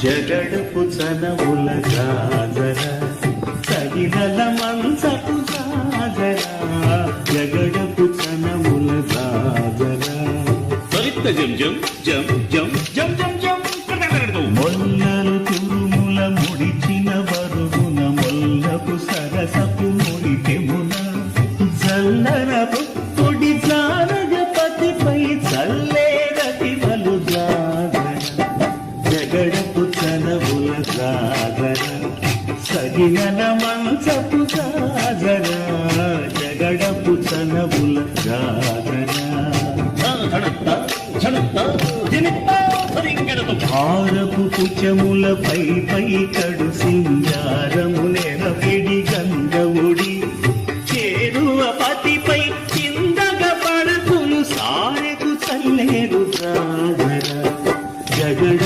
జగడపు చనవుల గాజర సగినల మంచపు గాజర జగడపు చనముల గాజర త్వరిత జం జం జం జం జం జం జం. మొల్లలు తురుముల ముడిచిన బరుగున మొల్లపు సరసపు ముడితెమున జల్లరపు కలవుల సాగర సగినల మంచపు సాగర జగడపు తనవుల సాగర. హారపు కుచముల పై పై కడు సింగారము నేల పిడి గంగవుడి చేరువ పతిపై కిందగ పడుకును సారెకు తల్లేరు సాగర. జగడ